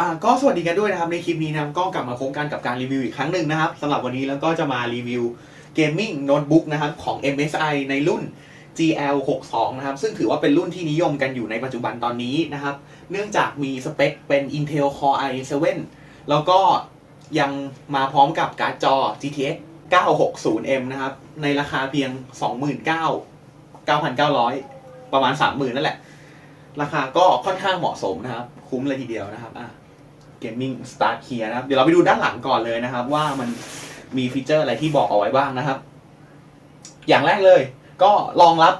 อ่าก็สวัสดีกันด้วยนะครับในคลิปนี้นะก็กลับมาพบกันกับการรีวิวอีกครั้งหนึ่งนะครับสำหรับวันนี้แล้วก็จะมารีวิวเกมมิ่งโน้ตบุ๊กนะครับของ MSI ในรุ่น GL62 นะครับซึ่งถือว่าเป็นรุ่นที่นิยมกันอยู่ในปัจจุบันตอนนี้นะครับ เนื่องจากมีสเปคเป็น Intel Core i7 แล้วก็ยังมาพร้อมกับการ์ดจอ GTX 960M นะครับ ในราคาเพียง 29,900 ประมาณ 30,000 นั่นแหละ ราคาก็ค่อนข้างเหมาะสมนะครับ คุ้มเลยทีเดียวนะครับอะ Gaming Start Here นะครับ เดี๋ยวเราไปดูด้านหลังก่อนเลยนะครับ ว่ามันมีฟีเจอร์อะไรที่บอกเอาไว้บ้างนะครับ อย่างแรกเลย ก็รองรับ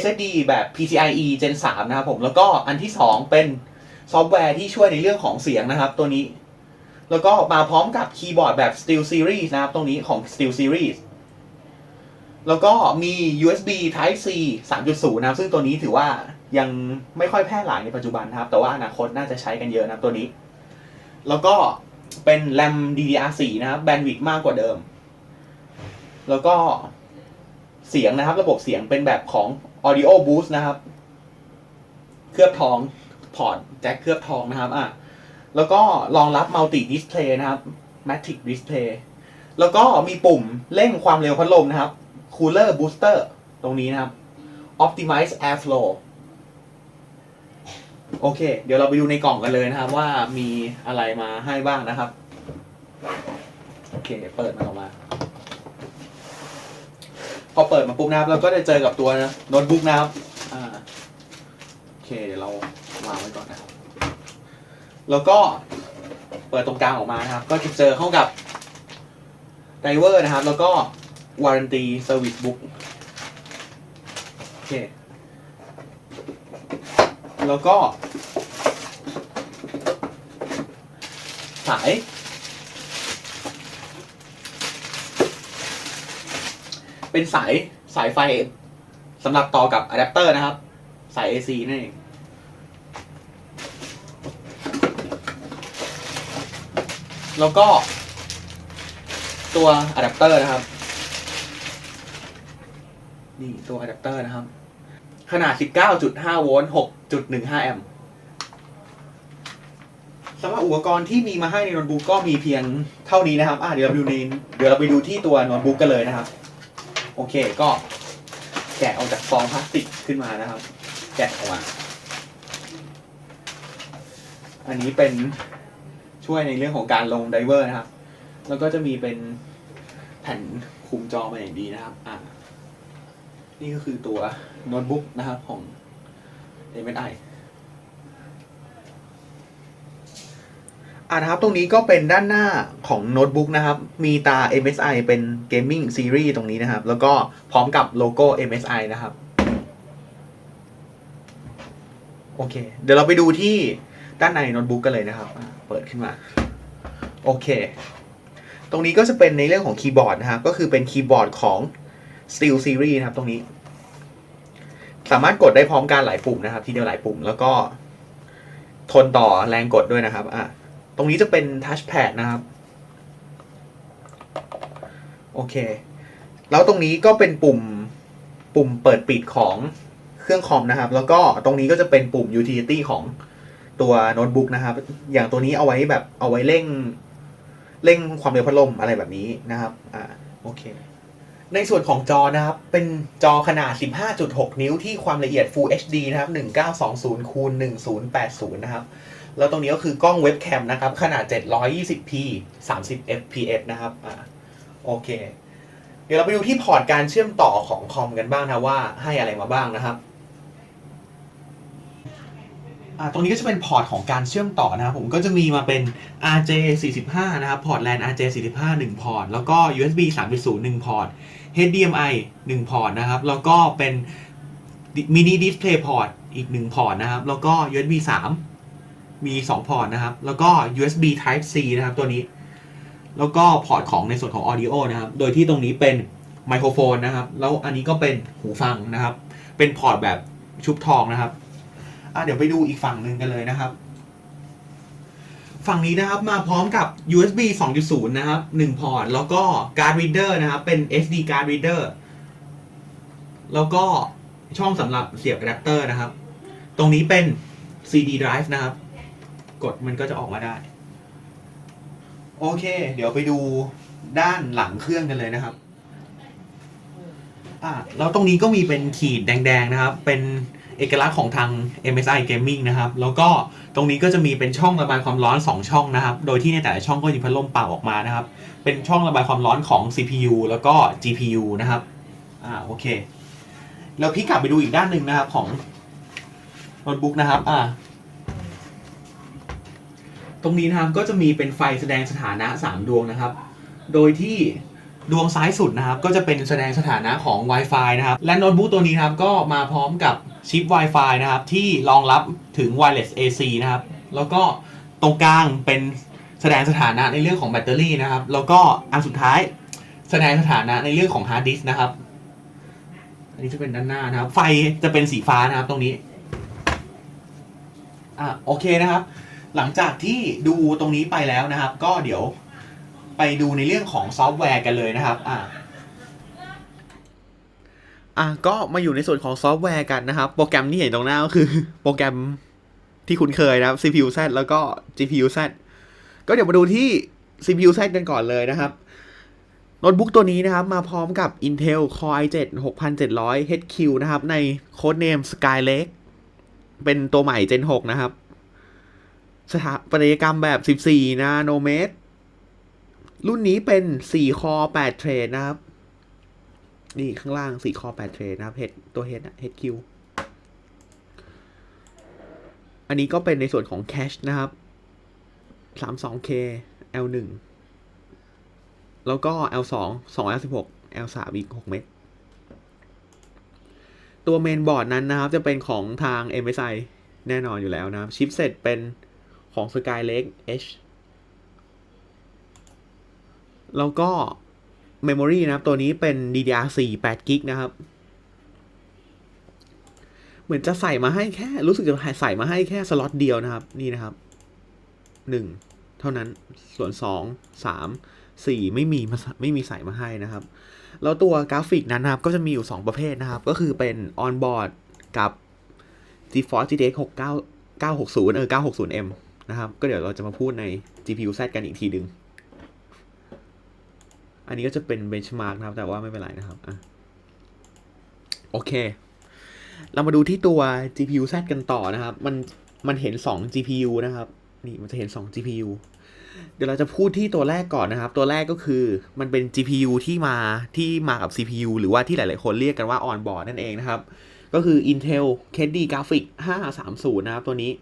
SSD แบบ PCIe Gen 3 นะครับผมแล้วก็อันที่ 2 เป็นซอฟต์แวร์ที่ช่วยในเรื่องของเสียงนะครับ ตัวนี้ แล้วก็มาพร้อมกับคีย์บอร์ดแบบ Steel Series นะครับ ตรงนี้ของ Steel Series แล้วก็มี USB Type C 3.0 นะครับ ซึ่งตัวนี้ถือว่ายังไม่ค่อยแพร่หลายในปัจจุบันนะครับ แต่ว่าอนาคตน่าจะใช้กันเยอะนะครับตัวนี้ แล้วก็เป็น RAM DDR4 นะครับแบนด์วิดต์มากกว่าเดิม แล้วก็เสียงนะครับ ระบบเสียงเป็นแบบของ Audio Boost นะครับ เคลือบทองพอร์ตแจ็คเคลือบทองนะครับอะแล้วก็รองรับ Multi Display นะครับ Matic Display แล้วก็มีปุ่มเร่งความเร็วพัดลมนะครับ Cooler Booster ตรงนี้นะครับ Optimize Airflow โอเค เดี๋ยวเราไปดูในกล่องกันเลยนะครับ ว่ามีอะไรมาให้บ้างนะครับ โอเค เปิดมันออกมาพอเปิดมาปุ๊บนะครับเราก็จะเจอกับตัวโน้ตบุ๊กนะครับอ่าโอเคเดี๋ยวเราวางไว้ก่อนนะครับ แล้วก็เปิดตรงกลางออกมานะครับ ก็จะเจอเข้ากับไดเวอร์นะครับ แล้วก็ Warranty Service Book โอเค แล้วก็ สาย เป็นสายสายไฟสำหรับต่อกับอะแดปเตอร์นะครับ สาย AC นั่นเองแล้วก็ ตัวอะแดปเตอร์นะครับ นี่ตัวอะแดปเตอร์นะครับ ขนาด 19.5 โวลต์ 6.15แอมป์สำหรับอุปกรณ์ที่มีมาให้ในโน้ตบุ๊กก็มีเพียงเท่านี้นะครับอะเดี๋ยวเราไปดูในเดี๋ยวเราไปดูที่ตัวโน้ตบุ๊กกันเลยนะครับ โอเคก็แกะออกจากซองพลาสติกขึ้นมานะครับ แกะออกมา อันนี้เป็นช่วยในเรื่องของการลงไดเวอร์นะครับ แล้วก็จะมีเป็นแผ่นคุมจอมาอย่างดีนะครับ อะนี่ก็คือตัวโน้ตบุ๊กนะครับของ MSI อ่านะครับ ตรงนี้ก็เป็นด้านหน้าของโน้ตบุ๊กนะครับ มีตา MSI เป็น Gaming Series ตรงนี้นะครับ แล้วก็พร้อมกับโลโก้ MSI นะครับ โอเค เดี๋ยวเราไปดูที่ด้านในโน้ตบุ๊กกันเลยนะครับ เปิดขึ้นมา โอเค ตรงนี้ก็จะเป็นในเรื่องของคีย์บอร์ดนะครับ ก็คือเป็นคีย์บอร์ดของ Steel Series นะครับ ตรงนี้ สามารถกดได้พร้อมกันหลายปุ่มนะครับ ทีเดียวหลายปุ่มแล้วก็ ทนต่อแรงกดด้วยนะครับอะตรงนี้จะเป็นทัชแพดนะครับ โอเค แล้วตรงนี้ก็เป็นปุ่มปุ่มเปิดปิดของเครื่องคอมนะครับ แล้วก็ตรงนี้ก็จะเป็นปุ่ม utility ของตัวโน้ตบุ๊กนะครับ อย่างตัวนี้เอาไว้แบบเอาไว้เร่ง เร่งความเร็วพัดลมอะไรแบบนี้นะครับ อ่า โอเค ในส่วนของจอนะครับ เป็นจอขนาด 15.6 นิ้วที่ความละเอียด Full HD นะครับ 1920คูณ1080 นะครับ แล้วตรงนี้ก็คือกล้องเว็บแคมนะครับ ขนาด 720p 30 fps นะครับอ่าโอเค เดี๋ยวเราไปดูที่พอร์ตการเชื่อมต่อของคอมกันบ้างนะว่าให้อะไรมาบ้างนะครับ อ่าตรงนี้ก็จะเป็นพอร์ตของการเชื่อมต่อนะครับผมก็จะมีมาเป็น RJ45 นะครับพอร์ต LAN RJ45 1พอร์ตแล้วก็ USB 3.0 1พอร์ต HDMI 1พอร์ตนะครับแล้วก็เป็น mini display port อีก 1 พอร์ตนะครับ แล้วก็ USB 3 มี 2 พอร์ตนะครับ แล้วก็ USB Type C นะครับตัวนี้ แล้วก็พอร์ตของในส่วนของ audio นะครับ โดยที่ตรงนี้เป็นไมโครโฟนนะครับ แล้วอันนี้ก็เป็นหูฟังนะครับ เป็นพอร์ตแบบชุบทองนะครับ อะเดี๋ยวไปดูอีกฝั่งหนึ่งกันเลยนะครับ ฝั่งนี้นะครับมาพร้อมกับ USB 2.0 นะครับ 1 พอร์ต แล้วก็ card reader นะครับ เป็น SD card reader แล้วก็ช่องสำหรับเสียบอะแดปเตอร์นะครับ ตรงนี้เป็น CD drive นะครับ กดมันก็จะออกมาได้ โอเค เดี๋ยวไปดูด้านหลังเครื่องกันเลยนะครับอ่าแล้วตรงนี้ก็มีเป็นขีดแดง ๆ นะครับ เป็น เอกลักษณ์ของทาง MSI Gaming นะครับ แล้วก็ตรงนี้ก็จะมีเป็นช่องระบายความร้อน 2 ช่องนะครับ โดยที่ในแต่ละช่องก็มีพัดลมเป่าออกมานะครับ เป็นช่องระบายความร้อนของ CPU แล้วก็ GPU นะครับ อ่า โอเค แล้วพี่กลับไปดูอีกด้านหนึ่งนะครับของโน้ตบุ๊กนะครับ อ่า ตรงนี้นะครับก็จะมีเป็นไฟแสดงสถานะ 3 ดวงนะครับ โดยที่ดวงซ้ายสุดนะครับ ก็จะเป็นแสดงสถานะของ Wi-Fi นะครับ และโน้ตบุ๊กตัวนี้นครับก็มาพร้อมกับ ชิป Wi-Fi นะครับ ที่รองรับถึง Wireless AC นะครับ แล้วก็ตรงกลางเป็นแสดงสถานะในเรื่องของแบตเตอรี่นะครับ แล้วก็อันสุดท้ายแสดงสถานะในเรื่องของฮาร์ดดิสนะครับ อันนี้จะเป็นด้านหน้านะครับ ไฟจะเป็นสีฟ้านะครับตรงนี้ อะโอเคนะครับ หลังจากที่ดูตรงนี้ไปแล้วนะครับ ก็เดี๋ยวไปดูในเรื่องของซอฟต์แวร์กันเลยนะครับ อะ อะก็มาอยู่ในส่วนของซอฟต์แวร์กันนะครับ โปรแกรมที่เห็นตรงหน้าก็คือ โปรแกรมที่คุ้นเคยนะครับ CPU Z แล้วก็ GPU Z ก็เดี๋ยวมาดูที่ CPU Z กันก่อนเลยนะครับโน้ตบุ๊กตัวนี้นะครับมาพร้อมกับ Intel Core i7 6700 HQ นะครับ ในโค้ดเนม Skylake เป็นตัวใหม่ Gen 6 นะครับ สถาปัตยกรรมแบบ 14 นาโนเมตร รุ่นนี้เป็น 4 คอ8เทรดนะครับ นี่ข้างล่าง4คอ8เทรดนะครับ H ตัว H นะ HQ อันนี้ก็เป็นในส่วนของ Cache นะครับ 32K L1 แล้วก็ L2 216 L3 อีก 6 เมกตัวเมนบอร์ดนั้นนะครับ จะเป็นของทาง MSI แน่นอนอยู่แล้วนะครับ ชิปเซ็ตเป็นของ Skylake H แล้วก็ Memory นะครับ ตัวนี้เป็น DDR4 8 g b นะครับ เหมือนจะใส่มาให้แค่ รู้สึกจะใส่มาให้แค่สล็อตเดียวนะครับ นี่นะครับ 1 เท่านั้น ส่วน 2 3 4 ไม่มีมาไม่มีใส่มาให้นะครับ แล้วตัวกราฟิกนั้นนะครับ ก็จะมีอยู่ 2 ประเภทนะครับ ก็คือเป็น on-board กับ GeForce GTX 69 960 เออ 960M นะครับ ก็เดี๋ยวเราจะมาพูดใน GPU Z กันอีกทีดึง อันนี้ก็จะเป็น benchmark นะครับ แต่ว่าไม่เป็นไรนะครับอะโอเค เรามาดูที่ตัว GPU Z กันต่อนะครับ มันมันเห็น 2 GPU นะครับ นี่มันจะเห็น 2 GPU เดี๋ยวเราจะพูดที่ตัวแรกก่อนนะครับ ตัวแรกก็คือมันเป็น GPU ที่มาที่มากับ CPU หรือว่าที่หลาย ๆ คนเรียกกันว่า on board นั่นเองนะครับ ก็คือ Intel KD Graphic 530 นะครับ ตัวนี้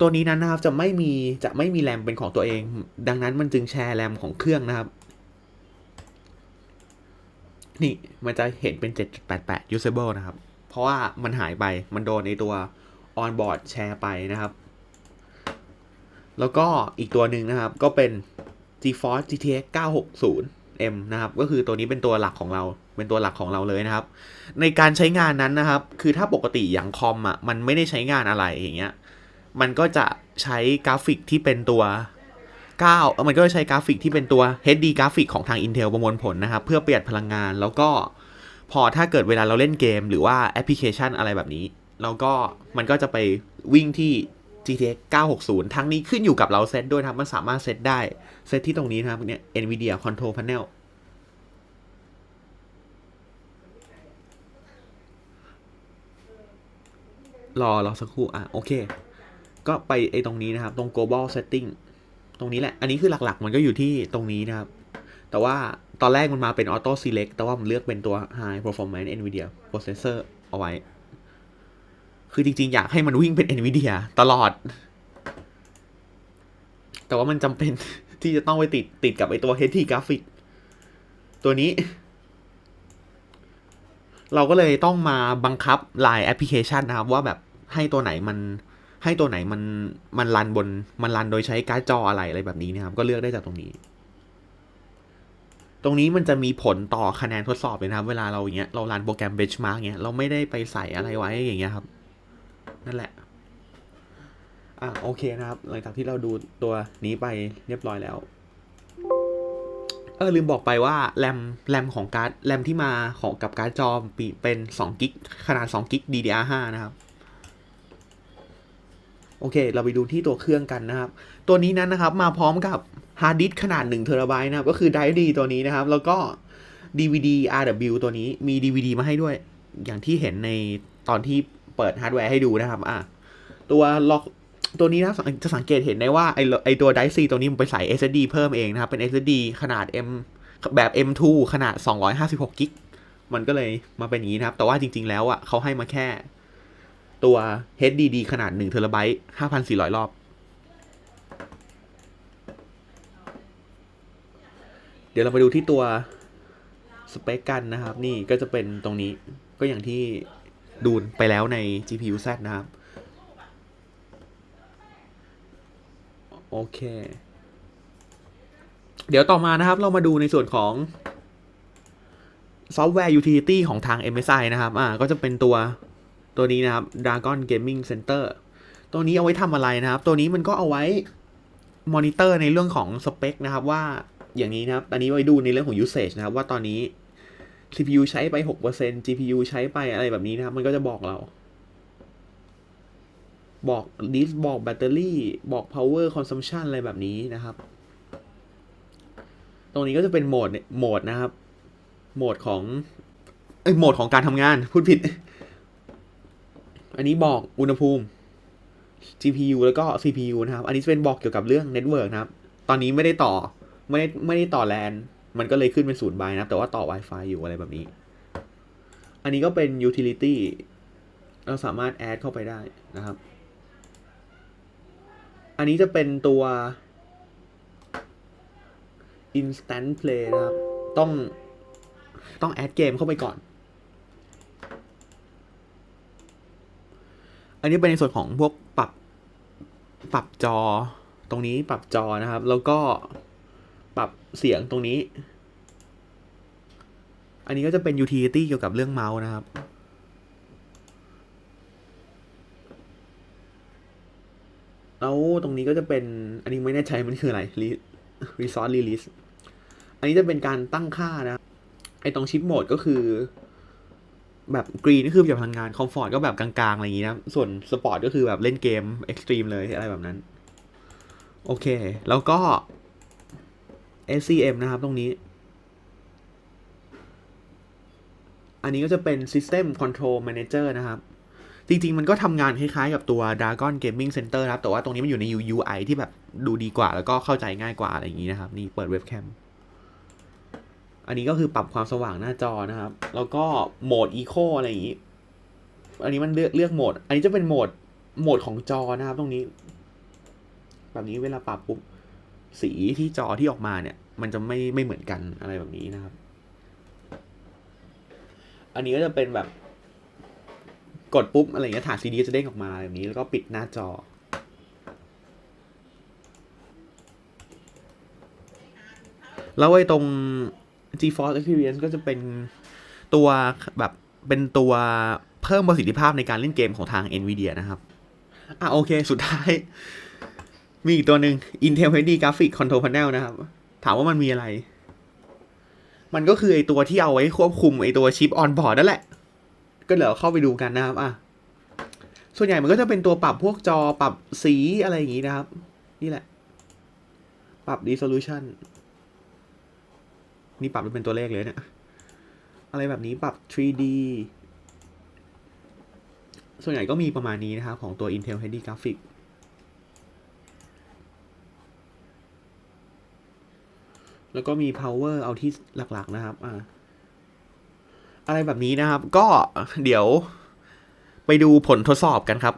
ตัวนี้นั้นนะครับจะไม่มีจะไม่มีแรมเป็นของตัวเอง ดังนั้นมันจึงแชร์แรมของเครื่องนะครับ นี่มันจะเห็นเป็น 7.88 usable นะครับ เพราะว่ามันหายไป มันโดนในตัว on board แชร์ไปนะครับ แล้วก็อีกตัวหนึ่งนะครับ ก็เป็น GeForce GTX 960M นะครับ ก็คือตัวนี้เป็นตัวหลักของเรา เป็นตัวหลักของเราเลยนะครับ ในการใช้งานนั้นนะครับ คือถ้าปกติอย่างคอมอะ มันไม่ได้ใช้งานอะไรอย่างเงี้ย มันก็จะใช้กราฟิกที่เป็นตัว 9 มันก็ใช้กราฟิกที่เป็นตัว HD กราฟิกของทาง Intel ประมวลผลนะครับ เพื่อประหยัดพลังงาน แล้วก็พอถ้าเกิดเวลาเราเล่นเกม หรือว่าแอปพลิเคชันอะไรแบบนี้ แล้วก็มันก็จะไปวิ่งที่ GTX 960 ทั้งนี้ขึ้นอยู่กับเราเซตด้วยนะครับ มันสามารถเซตได้ เซตที่ตรงนี้นะครับเนี่ย NVIDIA Control Panel รอรอสักครู่ อะ โอเค ก็ไปไอตรงนี้นะครับ ตรง global setting ตรงนี้แหละ อันนี้คือหลักๆ มันก็อยู่ที่ตรงนี้นะครับ แต่ว่าตอนแรกมันมาเป็น auto select แต่ว่าผมเลือกเป็นตัว high performance NVIDIA processor เอาไว้ คือจริงๆ อยากให้มันวิ่งเป็น NVIDIA ตลอด แต่ว่ามันจำเป็นที่จะต้องไปติดติดกับไอตัว HD graphic ตัวนี้ เราก็เลยต้องมาบังคับลายแอปพลิเคชันนะครับ ว่าแบบให้ตัวไหนมัน ให้ตัวไหนมันมันรันบนมันรันโดยใช้การ์ดจออะไรอะไรแบบนี้นะครับ ก็เลือกได้จากตรงนี้ ตรงนี้มันจะมีผลต่อคะแนนทดสอบเลยนะครับ เวลาเราอย่างเงี้ยเรารันโปรแกรม benchmark เงี้ยเราไม่ได้ไปใส่อะไรไว้อย่างเงี้ยครับ นั่นแหละอะโอเคนะครับ หลังจากที่เราดูตัวนี้ไปเรียบร้อยแล้วเออลืมบอกไปว่าแรมแรมของการ์ดแรมที่มาของกับการ์ดจอเป็น2กิกขนาด2กิก DDR5 นะครับ โอเค เราไปดูที่ตัวเครื่องกันนะครับ ตัวนี้นั้นนะครับมาพร้อมกับฮาร์ดดิสก์ขนาด1เทราไบต์นะครับ ก็คือไดร์ดีตัวนี้นะครับ แล้วก็ DVD RW ตัวนี้มี DVD มาให้ด้วย อย่างที่เห็นในตอนที่เปิดฮาร์ดแวร์ให้ดูนะครับ อะ ตัวล็อกตัวนี้นะจะสังเกตเห็นได้ว่าไอไอตัวไดซีตัวนี้มันไปใส่ SSD เพิ่มเองนะครับ เป็น SSD ขนาด M แบบ M2 ขนาด 256กิก มันก็เลยมาเป็นอย่างนี้นะครับ แต่ว่าจริง ๆ แล้วอะเขาให้มาแค่ ตัว HDD ขนาด1เทราไบต์5,400 รอบ เดี๋ยวเรามาดูที่ตัวสเปคกันนะครับ นี่ก็จะเป็นตรงนี้ก็อย่างที่ดูไปแล้วใน GPU Z นะครับ โอเค เดี๋ยวต่อมานะครับเรามาดูในส่วนของซอฟต์แวร์ utility ของทาง MSI นะครับ อ่า ก็จะเป็นตัว ตัวนี้นะครับ Dragon Gaming Center ตัวนี้เอาไว้ทำอะไรนะครับ ตัวนี้มันก็เอาไว้มอนิเตอร์ในเรื่องของสเปคนะครับว่าอย่างนี้นะครับ อันนี้ไว้ดูในเรื่องของ usage นะครับ ว่าตอนนี้ CPU ใช้ไป 6% GPU ใช้ไปอะไรแบบนี้นะครับ มันก็จะบอกเรา บอกดิสบอกแบตเตอรี่ บอก power consumption อะไรแบบนี้นะครับ ตรงนี้ก็จะเป็นโหมดโหมดนะครับ โหมดของเอ้ยโหมดของการทำงาน พูดผิด อันนี้บอกอุณหภูมิ GPU แล้วก็ CPU นะครับ อันนี้จะเป็นบอกเกี่ยวกับเรื่อง Network นะครับ ตอนนี้ไม่ได้ต่อ ไม่ได้ไม่ได้ต่อแลนมันก็เลยขึ้นเป็นศูนย์บายนะ แต่ว่าต่อ Wi-Fi อยู่อะไรแบบนี้ อันนี้ก็เป็น utility เราสามารถ add เข้าไปได้นะครับ อันนี้จะเป็นตัว instant play นะครับ ต้องต้อง add เกมเข้าไปก่อน อันนี้เป็นในส่วนของพวกปรับปรับจอตรงนี้ปรับจอนะครับ แล้วก็ปรับเสียงตรงนี้ อันนี้ก็จะเป็น utility เกี่ยวกับเรื่องเมาส์นะครับ แล้วตรงนี้ก็จะเป็น อันนี้ไม่แน่ใจมันคืออะไร resource release อันนี้จะเป็นการตั้งค่านะ ไอตรงชิปโหมดก็คือ แบบกรีนก็คือแบบพลังงานคอมฟอร์ตก็แบบกลางๆอะไรอย่างนี้นะ ส่วนสปอร์ตก็คือแบบเล่นเกมเอ็กซ์ตรีมเลยอะไรแบบนั้น โอเค แล้วก็ SCM นะครับตรงนี้ อันนี้ก็จะเป็น System Control Manager นะครับ จริง ๆ มันก็ทำงานคล้ายๆ กับตัว Dragon Gaming Center นะครับ แต่ว่าตรงนี้มันอยู่ใน UI ที่แบบดูดีกว่า แล้วก็เข้าใจง่ายกว่าอะไรอย่างนี้นะครับ นี่เปิดเว็บแคม อันนี้ก็คือปรับความสว่างหน้าจอนะครับ แล้วก็โหมด Eco อะไรอย่างนี้ อันนี้มันเลือกเลือกโหมด อันนี้จะเป็นโหมดโหมดของจอนะครับ ตรงนี้ แบบนี้เวลาปรับปุ๊บสีที่จอที่ออกมาเนี่ย มันจะไม่ไม่เหมือนกันอะไรแบบนี้นะครับ อันนี้ก็จะเป็นแบบ กดปุ๊บอะไรอย่างเงี้ยฐานซีดีจะเด้งออกมาแบบนี้แล้วก็ปิดหน้าจอแล้วไอ้ตรง GeForce Experience ก็จะเป็นตัวแบบเป็นตัวเพิ่มประสิทธิภาพในการเล่นเกมของทาง NVIDIA นะครับ อะโอเค สุดท้าย มีอีกตัวหนึ่ง Intel HD Graphics Control Panel นะครับ ถามว่ามันมีอะไร มันก็คือไอตัวที่เอาไว้ควบคุมไอตัวชิปออนบอร์ดนั่นแหละ ก็เดี๋ยวเข้าไปดูกันนะครับ อะ ส่วนใหญ่มันก็จะเป็นตัวปรับพวกจอปรับสีอะไรอย่างงี้นะครับ นี่แหละ ปรับ resolution นี่ปรับเป็นตัวเลขเลยเนี่ย อะไรแบบนี้ปรับ 3D ส่วนใหญ่ก็มีประมาณนี้นะครับ ของตัว Intel HD Graphic แล้วก็มี power เอาที่หลัก ๆ นะครับ อ่า อะไรแบบนี้นะครับ ก็เดี๋ยวไปดูผลทดสอบกันครับ